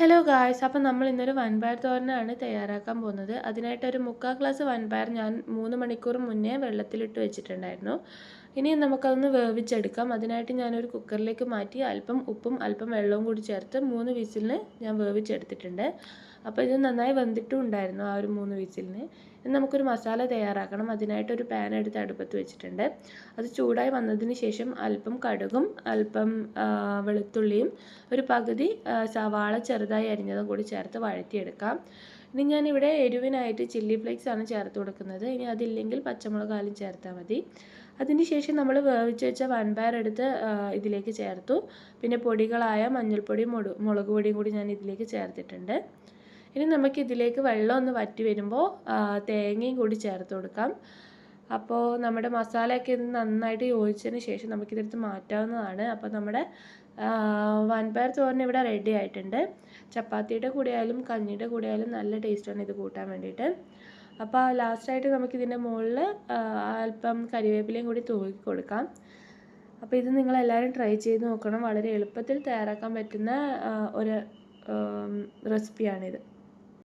Hello guys അപ്പം നമ്മൾ ഇന്നൊരു വൻപയർ തോരനാണ് തയ്യാറാക്കാൻ പോകുന്നത്. അതിനായിട്ട് ഒരു മുക്കാൽ ഗ്ലാസ് വൻപയർ ഞാൻ മൂന്ന് മണിക്കൂർ മുന്നേ വെള്ളത്തിലിട്ട് വെച്ചിട്ടുണ്ടായിരുന്നു. ഇനി നമുക്കതൊന്ന് വേവിച്ചെടുക്കാം. അതിനായിട്ട് ഞാനൊരു കുക്കറിലേക്ക് മാറ്റി അല്പം ഉപ്പും അല്പം വെള്ളവും കൂടി ചേർത്ത് മൂന്ന് വിസിലിന് ഞാൻ വേവിച്ചെടുത്തിട്ടുണ്ട്. അപ്പോൾ ഇത് നന്നായി വെന്തിട്ടും ഉണ്ടായിരുന്നു ആ ഒരു മൂന്ന് വിസിലിന്. ഇനി നമുക്കൊരു മസാല തയ്യാറാക്കണം. അതിനായിട്ട് ഒരു പാൻ എടുത്ത് അടുപ്പത്ത് വെച്ചിട്ടുണ്ട്. അത് ചൂടായി വന്നതിന് ശേഷം അല്പം കടുകും അല്പം വെളുത്തുള്ളിയും ഒരു പകുതി സവാള ചെറുതായി അരിഞ്ഞതും കൂടി ചേർത്ത് വഴറ്റിയെടുക്കാം. ഇനി ഞാനിവിടെ എരിവിനായിട്ട് ചില്ലി ഫ്ലേക്സ് ആണ് ചേർത്ത് കൊടുക്കുന്നത്. ഇനി അതില്ലെങ്കിൽ പച്ചമുളകാലും ചേർത്താൽ മതി. അതിന് ശേഷം നമ്മൾ വേവിച്ച് വെച്ച വൻപയർ എടുത്ത് ഇതിലേക്ക് ചേർത്തു. പിന്നെ പൊടികളായ മഞ്ഞൾപ്പൊടി മുളക് പൊടിയും കൂടി ഞാൻ ഇതിലേക്ക് ചേർത്തിട്ടുണ്ട്. ഇനി നമുക്ക് ഇതിലേക്ക് വെള്ളം ഒന്ന് വറ്റി വരുമ്പോൾ തേങ്ങയും കൂടി ചേർത്ത് കൊടുക്കാം. അപ്പോൾ നമ്മുടെ മസാലയൊക്കെ ഇത് നന്നായിട്ട് യോജിച്ചതിന് ശേഷം നമുക്കിതെടുത്ത് മാറ്റാവുന്നതാണ്. അപ്പോൾ നമ്മുടെ വൻപയർ തോരൻ ഇവിടെ റെഡി ആയിട്ടുണ്ട്. ചപ്പാത്തിയുടെ കൂടെ ആയാലും കഞ്ഞിയുടെ കൂടെ ആയാലും നല്ല ടേസ്റ്റാണ് ഇത് കൂട്ടാൻ വേണ്ടിയിട്ട്. അപ്പോൾ ലാസ്റ്റായിട്ട് നമുക്കിതിന്റെ മുകളിൽ അല്പം കരിവേപ്പിലയും കൂടി തൂക്കി കൊടുക്കാം. അപ്പോൾ ഇത് നിങ്ങളെല്ലാവരും ട്രൈ ചെയ്ത് നോക്കണം. വളരെ എളുപ്പത്തിൽ തയ്യാറാക്കാൻ പറ്റുന്ന ഒരു റെസിപ്പിയാണിത്.